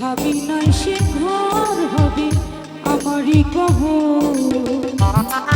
ভাবি নয় সে ঘর হবে আমারই কবর।